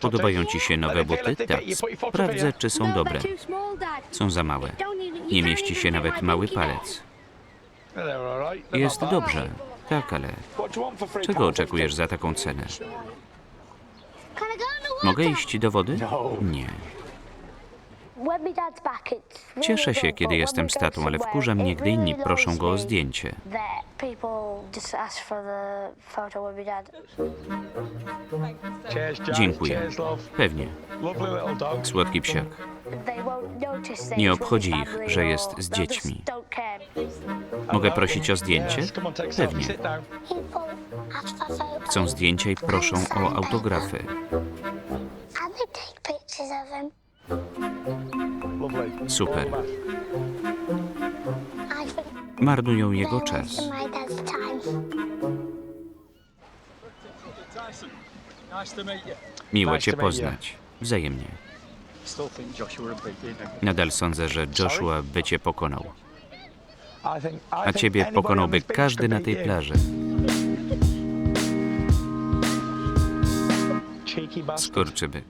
Podobają ci się nowe buty? Tak. Sprawdzę, czy są dobre. Są za małe. Nie mieści się nawet mały palec. Jest dobrze. Tak, ale czego oczekujesz za taką cenę? Mogę iść do wody? Nie. Cieszę się, kiedy jestem z tatą, ale wkurza mnie, gdy inni proszą go o zdjęcie. Dziękuję. Pewnie. Słodki psiak. Nie obchodzi ich, że jest z dziećmi. Mogę prosić o zdjęcie? Pewnie. Chcą zdjęcia i proszą o autografy. Super. Marnują jego czas. Miło cię poznać. Wzajemnie. Nadal sądzę, że Joshua by cię pokonał. A ciebie pokonałby każdy na tej plaży. Skurczybyk.